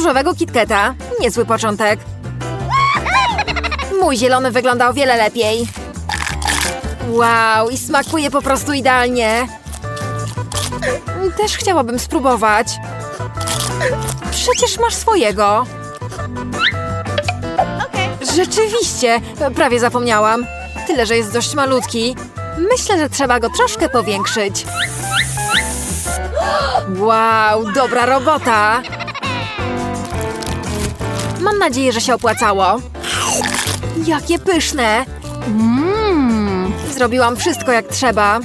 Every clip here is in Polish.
różowego kitketa. Niezły początek. Mój zielony wygląda o wiele lepiej. Wow, i smakuje po prostu idealnie. Też chciałabym spróbować. Przecież masz swojego. Rzeczywiście, prawie zapomniałam. Tyle, że jest dość malutki. Myślę, że trzeba go troszkę powiększyć. Wow, dobra robota! Mam nadzieję, że się opłacało. Jakie pyszne! Mmm, zrobiłam wszystko jak trzeba.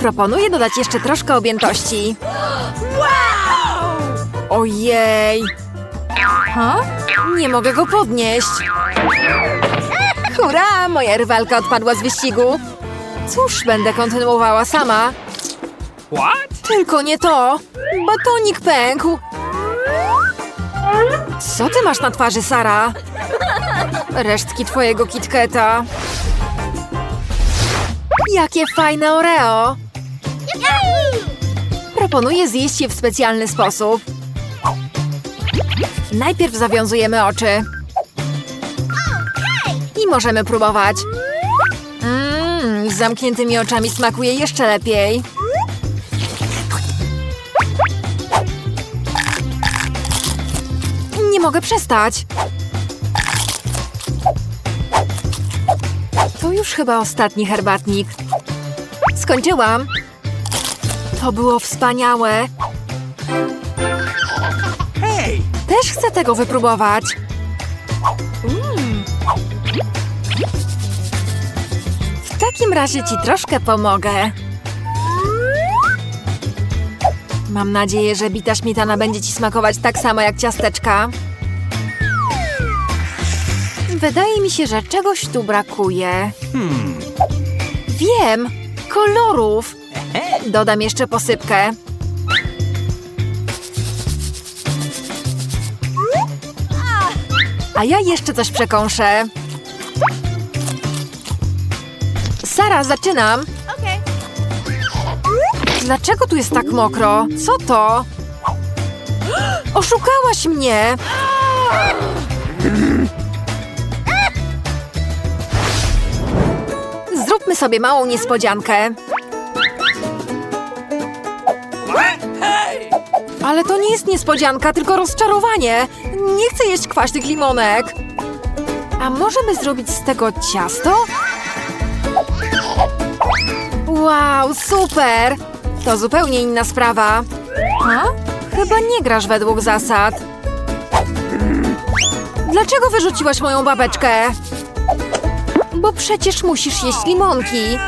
Proponuję dodać jeszcze troszkę objętości. Ojej! Ha? Nie mogę go podnieść. Hurra! Moja rywalka odpadła z wyścigu. Cóż, będę kontynuowała sama. What? Tylko nie to! Batonik pękł! Co ty masz na twarzy, Sara? Resztki twojego kitketa. Jakie fajne Oreo! Proponuję zjeść je w specjalny sposób. Najpierw zawiązujemy oczy. I możemy próbować. Mmm, z zamkniętymi oczami smakuje jeszcze lepiej. Nie mogę przestać. To już chyba ostatni herbatnik. Skończyłam. To było wspaniałe. Hey! Też chcę tego wypróbować. W takim razie ci troszkę pomogę. Mam nadzieję, że bita śmietana będzie ci smakować tak samo jak ciasteczka. Wydaje mi się, że czegoś tu brakuje. Hmm. Wiem! Kolorów! Dodam jeszcze posypkę. A ja jeszcze coś przekąszę. Sara, zaczynam. Dlaczego tu jest tak mokro? Co to? Oszukałaś mnie! Zróbmy sobie małą niespodziankę. Ale to nie jest niespodzianka, tylko rozczarowanie. Nie chcę jeść kwaśnych limonek. A możemy zrobić z tego ciasto? Wow, super! To zupełnie inna sprawa. A? Chyba nie grasz według zasad. Dlaczego wyrzuciłaś moją babeczkę? Bo przecież musisz jeść limonki.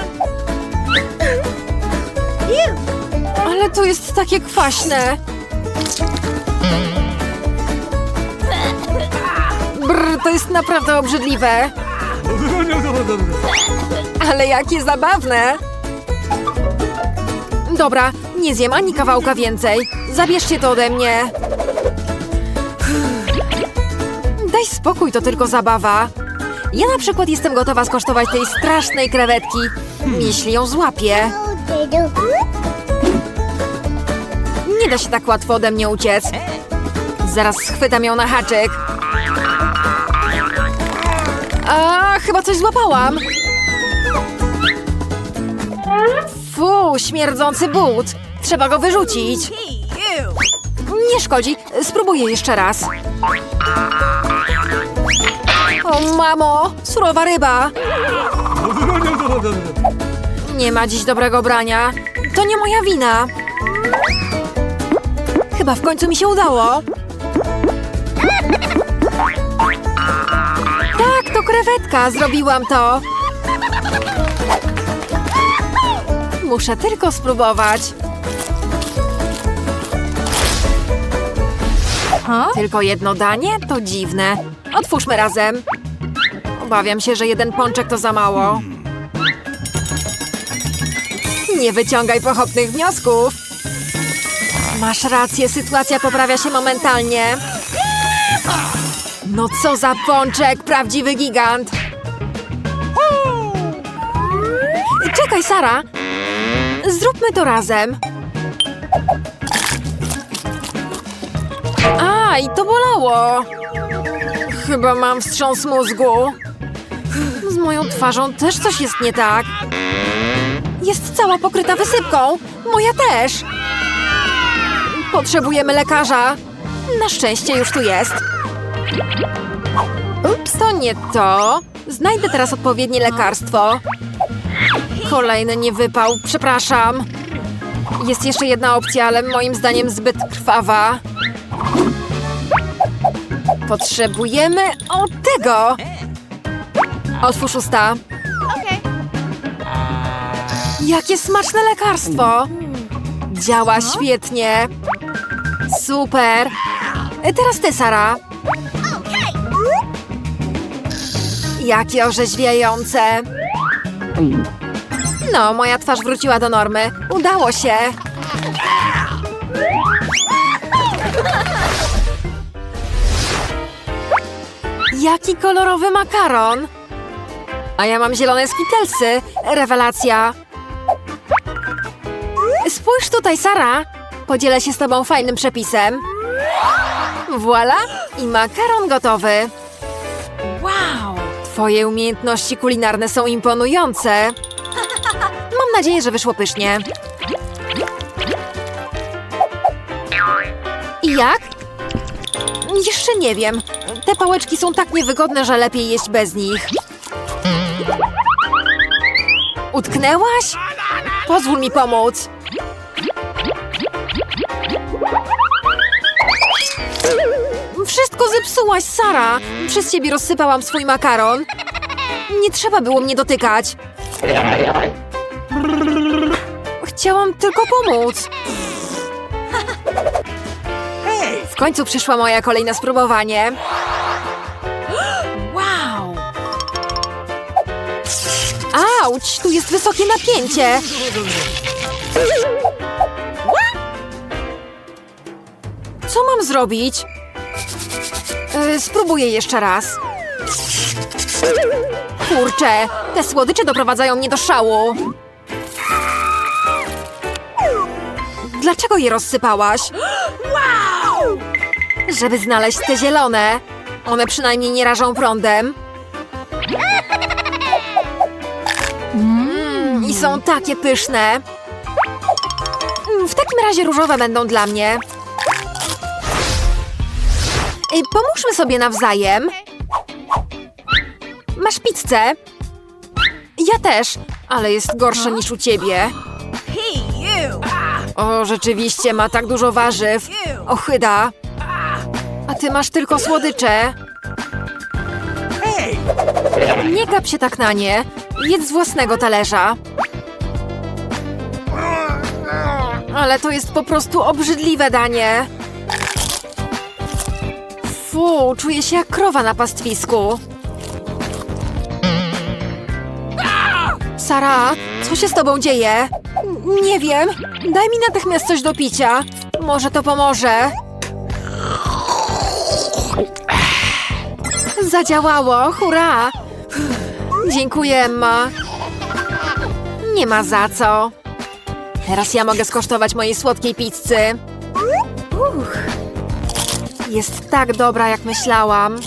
Ale to jest takie kwaśne. Brr, to jest naprawdę obrzydliwe. Ale jakie zabawne. Dobra, nie zjem ani kawałka więcej. Zabierzcie to ode mnie. Daj spokój, to tylko zabawa. Ja na przykład jestem gotowa skosztować tej strasznej krewetki, jeśli ją złapię. Nie da się tak łatwo ode mnie uciec. Zaraz schwytam ją na haczyk. A, chyba coś złapałam. Fu, śmierdzący but. Trzeba go wyrzucić. Nie szkodzi. Spróbuję jeszcze raz. O, mamo! Surowa ryba! Nie ma dziś dobrego brania. To nie moja wina. Chyba w końcu mi się udało. Tak, to krewetka. Zrobiłam to. Muszę tylko spróbować. Tylko jedno danie? To dziwne. Otwórzmy razem. Obawiam się, że jeden pączek to za mało. Nie wyciągaj pochopnych wniosków. Masz rację, sytuacja poprawia się momentalnie. No co za pączek, prawdziwy gigant. Czekaj, Sara. Zróbmy to razem. A, Aj, to bolało. Chyba mam wstrząs mózgu. Z moją twarzą też coś jest nie tak. Jest cała pokryta wysypką. Moja też. Potrzebujemy lekarza. Na szczęście już tu jest. Ups, to nie to. Znajdę teraz odpowiednie lekarstwo. Kolejny niewypał, przepraszam. Jest jeszcze jedna opcja, ale moim zdaniem zbyt krwawa. Potrzebujemy o tego. Otwórz usta. Jakie smaczne lekarstwo! Działa świetnie. Super. E, Teraz ty, Sara. Jakie orzeźwiające. No, moja twarz wróciła do normy. Udało się. Jaki kolorowy makaron. A ja mam zielone skitelsy. Rewelacja. Spójrz tutaj, Sara. Podzielę się z tobą fajnym przepisem. Voila! I makaron gotowy. Wow! Twoje umiejętności kulinarne są imponujące. Mam nadzieję, że wyszło pysznie. I jak? Jeszcze nie wiem. Te pałeczki są tak niewygodne, że lepiej jeść bez nich. Utknęłaś? Pozwól mi pomóc. Wszystko zepsułaś, Sara. Przez ciebie rozsypałam swój makaron. Nie trzeba było mnie dotykać. Chciałam tylko pomóc. W końcu przyszła moja kolej na spróbowanie. Jest wysokie napięcie. Co mam zrobić? E, spróbuję jeszcze raz. Kurczę, te słodycze doprowadzają mnie do szału. Dlaczego je rozsypałaś? Żeby znaleźć te zielone. One przynajmniej nie rażą prądem. Są takie pyszne. Mm, W takim razie różowe będą dla mnie. Pomóżmy sobie nawzajem. Masz pizzę? Ja też, ale jest gorsza niż u ciebie. O, rzeczywiście ma tak dużo warzyw. Ochyda. A ty masz tylko słodycze. Nie gap się tak na nie. Jedz z własnego talerza. Ale to jest po prostu obrzydliwe danie. Fu, czuję się jak krowa na pastwisku. Sara, co się z tobą dzieje? Nie wiem. Daj mi natychmiast coś do picia. Może to pomoże. Zadziałało, hurra! Dziękuję, Emma. Nie ma za co. Teraz ja mogę skosztować mojej słodkiej pizzy. Uch. Jest tak dobra, jak myślałam.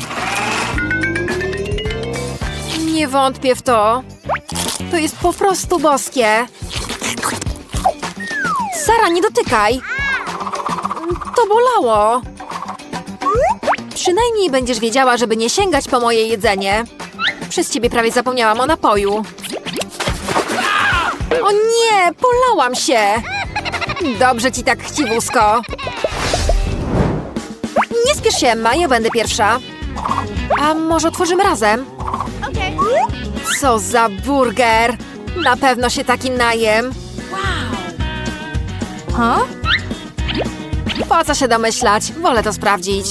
Nie wątpię w to. To jest po prostu boskie. Sara, nie dotykaj. To bolało. Przynajmniej będziesz wiedziała, żeby nie sięgać po moje jedzenie. Przez ciebie prawie zapomniałam o napoju. O nie, polałam się! Dobrze ci tak, chciwusko. Nie spiesz się, Emma, ja będę pierwsza. A może otworzymy razem? Co za burger! Na pewno się taki najem. Ha? Po co się domyślać? Wolę to sprawdzić.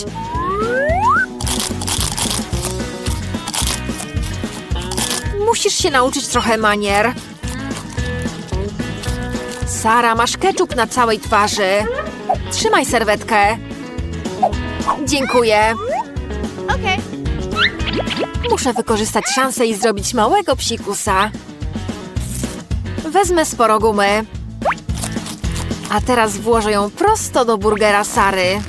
Musisz się nauczyć trochę manier. Sara, masz keczup na całej twarzy. Trzymaj serwetkę. Dziękuję. Okay. Muszę wykorzystać szansę i zrobić małego psikusa. Wezmę sporo gumy. A teraz włożę ją prosto do burgera Sary.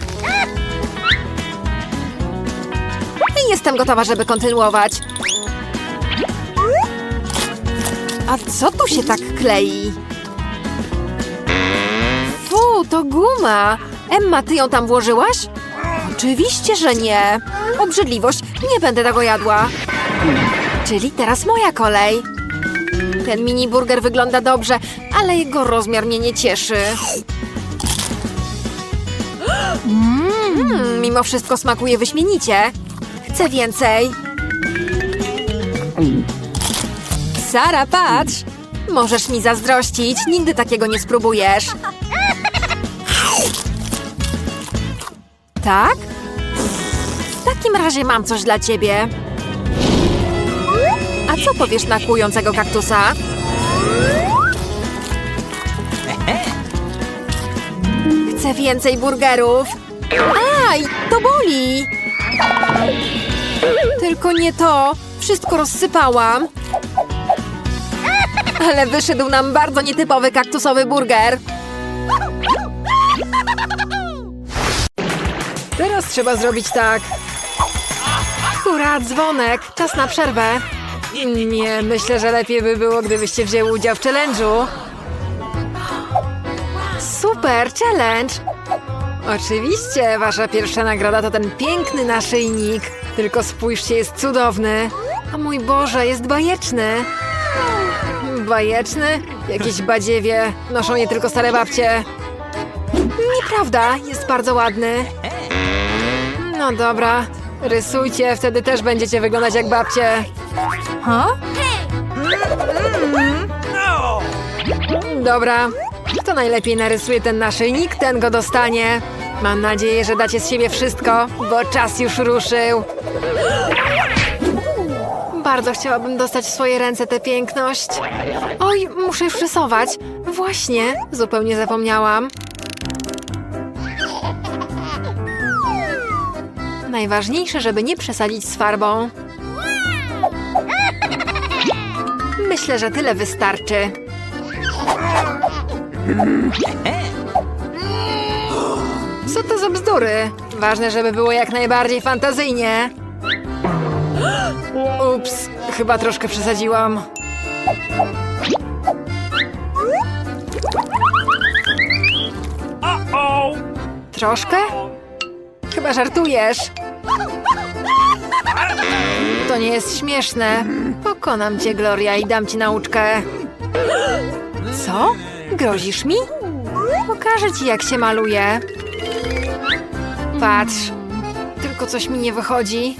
Jestem gotowa, żeby kontynuować. A co tu się tak klei? Fu, to guma. Emma, ty ją tam włożyłaś? Oczywiście, że nie. Obrzydliwość, nie będę tego jadła. Czyli teraz moja kolej. Ten mini burger wygląda dobrze, ale jego rozmiar mnie nie cieszy. Mm, mimo wszystko smakuje wyśmienicie. Chcę więcej. Sara, patrz! Możesz mi zazdrościć, nigdy takiego nie spróbujesz. Tak? W takim razie mam coś dla ciebie. A co powiesz na kłującego kaktusa? Chcę więcej burgerów. Aj, to boli! Tylko nie to. Wszystko rozsypałam. Ale wyszedł nam bardzo nietypowy kaktusowy burger. Trzeba zrobić tak. Hurra, dzwonek. Czas na przerwę. Nie, myślę, że lepiej by było, gdybyście wzięły udział w challenge'u. Super, challenge! Oczywiście, wasza pierwsza nagroda to ten piękny naszyjnik. Tylko spójrzcie, jest cudowny. A mój Boże, jest bajeczny. Bajeczny? Jakieś badziewie. Noszą je tylko stare babcie. Nieprawda, jest bardzo ładny. No dobra, rysujcie, wtedy też będziecie wyglądać jak babcie. Ha? Dobra, kto najlepiej narysuje ten naszyjnik, ten go dostanie. Mam nadzieję, że dacie z siebie wszystko, bo czas już ruszył. Bardzo chciałabym dostać w swoje ręce tę piękność. Oj, muszę już rysować. Właśnie, zupełnie zapomniałam. Najważniejsze, żeby nie przesadzić z farbą. Myślę, że tyle wystarczy. Co to za bzdury? Ważne, żeby było jak najbardziej fantazyjnie. Ups, chyba troszkę przesadziłam. Troszkę? Chyba żartujesz. To nie jest śmieszne. Pokonam cię, Gloria, i dam ci nauczkę. Co? Grozisz mi? Pokażę ci, jak się maluje. Patrz. Tylko coś mi nie wychodzi.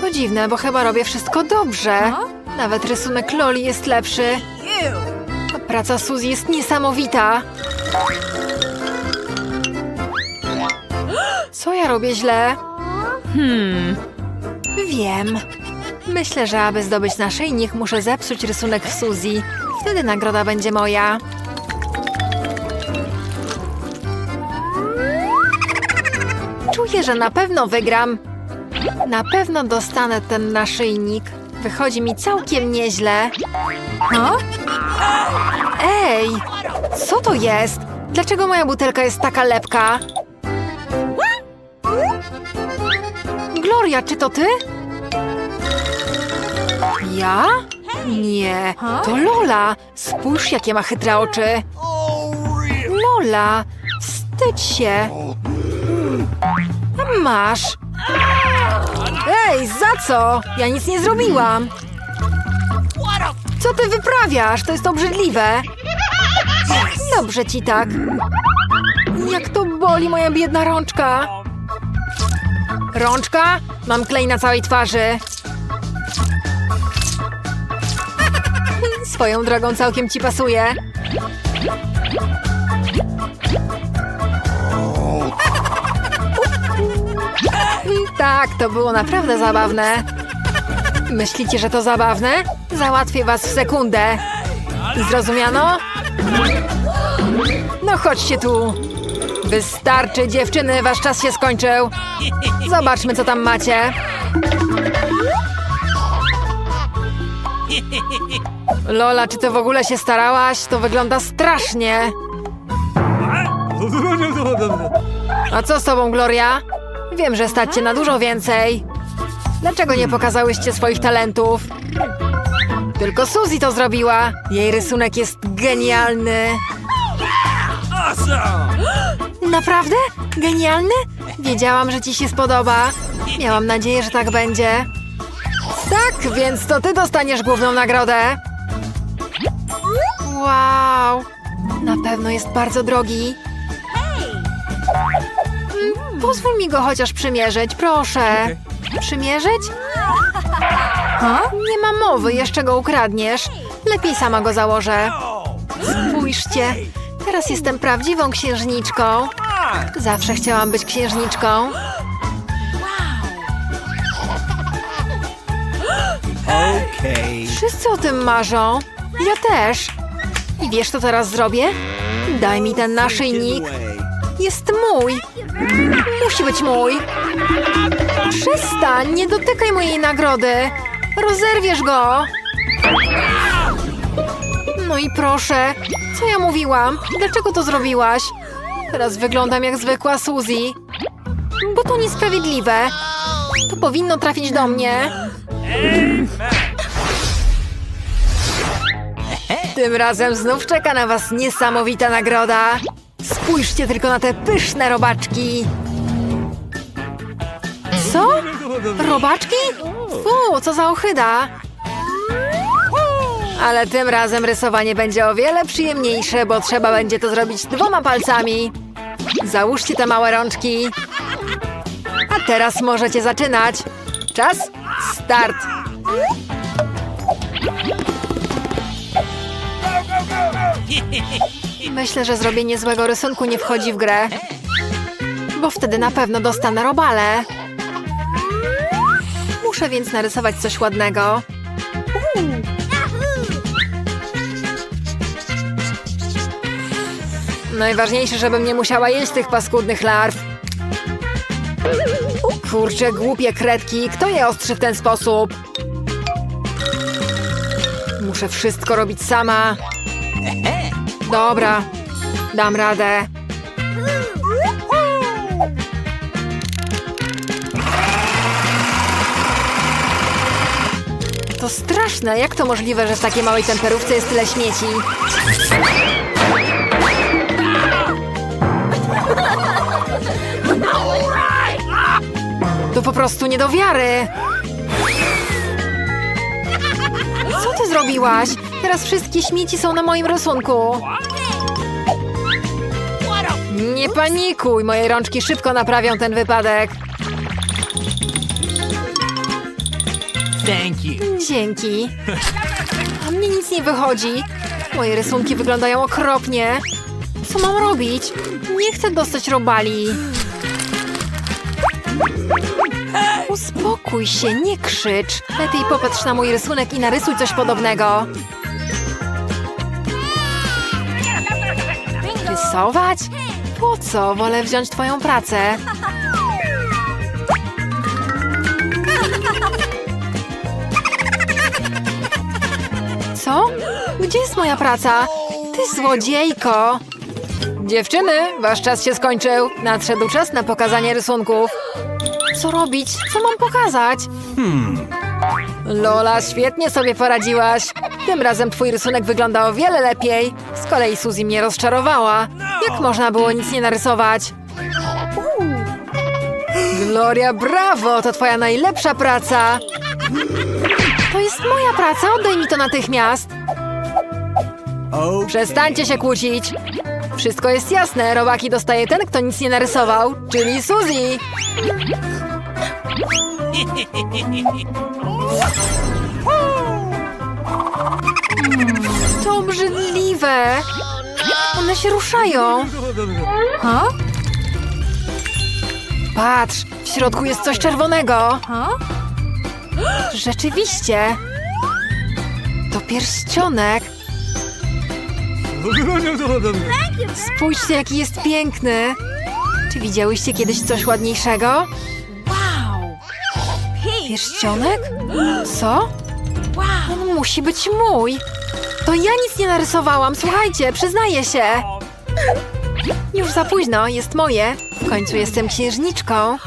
To dziwne, bo chyba robię wszystko dobrze. Nawet rysunek Loli jest lepszy. A praca Suzy jest niesamowita. Co ja robię źle? Hmm. Wiem. Myślę, że aby zdobyć naszyjnik, muszę zepsuć rysunek Suzy. Wtedy nagroda będzie moja. Czuję, że na pewno wygram. Na pewno dostanę ten naszyjnik. Wychodzi mi całkiem nieźle. Ha? Ej! Co to jest? Dlaczego moja butelka jest taka lepka? Gloria, czy to ty? Ja? Nie, to Lola. Spójrz, jakie ma chytre oczy. Lola, wstydź się. Masz. Ej, za co? Ja nic nie zrobiłam. Co ty wyprawiasz? To jest obrzydliwe. Dobrze ci tak. Jak to boli moja biedna rączka. Rączka? Mam klej na całej twarzy. Swoją drogą całkiem ci pasuje. Tak, to było naprawdę zabawne. Myślicie, że to zabawne? Załatwię was w sekundę. Zrozumiano? No chodźcie tu. Wystarczy, dziewczyny, wasz czas się skończył. Zobaczmy, co tam macie. Lola, czy ty w ogóle się starałaś? To wygląda strasznie. A co z tobą, Gloria? Wiem, że stać cię na dużo więcej. Dlaczego nie pokazałyście swoich talentów? Tylko Suzy to zrobiła. Jej rysunek jest genialny. Naprawdę? Genialny? Wiedziałam, że ci się spodoba. Miałam nadzieję, że tak będzie. Tak, więc to ty dostaniesz główną nagrodę. Wow! Na pewno jest bardzo drogi. Mm, Pozwól mi go chociaż przymierzyć, proszę. Przymierzyć? Nie ma mowy, jeszcze go ukradniesz. Lepiej sama go założę. Spójrzcie, teraz jestem prawdziwą księżniczką. Zawsze chciałam być księżniczką. Okay. Wszyscy o tym marzą. Ja też. I wiesz, co teraz zrobię? Daj mi ten naszyjnik. Jest mój. Musi być mój. Przestań, nie dotykaj mojej nagrody. Rozerwiesz go. No i proszę, co ja mówiłam? Dlaczego to zrobiłaś? Teraz wyglądam jak zwykła Suzy. Bo to niesprawiedliwe. To powinno trafić do mnie. Tym razem znów czeka na was niesamowita nagroda. Spójrzcie tylko na te pyszne robaczki. Co? Robaczki? Fu, co za ochyda. Ale tym razem rysowanie będzie o wiele przyjemniejsze, bo trzeba będzie to zrobić dwoma palcami. Załóżcie te małe rączki. A teraz możecie zaczynać. Czas, start. Myślę, że zrobienie złego rysunku nie wchodzi w grę. Bo wtedy na pewno dostanę robale. Muszę więc narysować coś ładnego. Najważniejsze, żebym nie musiała jeść tych paskudnych larw. Kurczę, głupie kredki. Kto je ostrzy w ten sposób? Muszę wszystko robić sama. Dobra, dam radę. To straszne, jak to możliwe, że w takiej małej temperówce jest tyle śmieci? Po prostu nie do wiary. Co ty zrobiłaś? Teraz wszystkie śmieci są na moim rysunku. Nie panikuj, moje rączki szybko naprawią ten wypadek. Thank you. Dzięki. A mnie nic nie wychodzi. Moje rysunki wyglądają okropnie. Co mam robić? Nie chcę dostać robali. Uspokój się, nie krzycz. Lepiej popatrz na mój rysunek i narysuj coś podobnego. Rysować? Po co? Wolę wziąć twoją pracę. Co? Gdzie jest moja praca? Ty złodziejko! Dziewczyny, wasz czas się skończył. Nadszedł czas na pokazanie rysunków. Co robić? Co mam pokazać? Lola, świetnie sobie poradziłaś. Tym razem twój rysunek wygląda o wiele lepiej. Z kolei Suzy mnie rozczarowała. Jak można było nic nie narysować? Gloria, brawo! To twoja najlepsza praca. To jest moja praca, oddaj mi to natychmiast. Przestańcie się kłócić. Wszystko jest jasne, robaki dostaje ten, kto nic nie narysował, czyli Suzy. To obrzydliwe. One się ruszają. Ha? Patrz, w środku jest coś czerwonego. Rzeczywiście. To pierścionek. Spójrzcie, jaki jest piękny. Czy widziałyście kiedyś coś ładniejszego? Pierścionek? Co? On musi być mój. To ja nic nie narysowałam, słuchajcie, przyznaję się. Już za późno, jest moje. W końcu jestem księżniczką.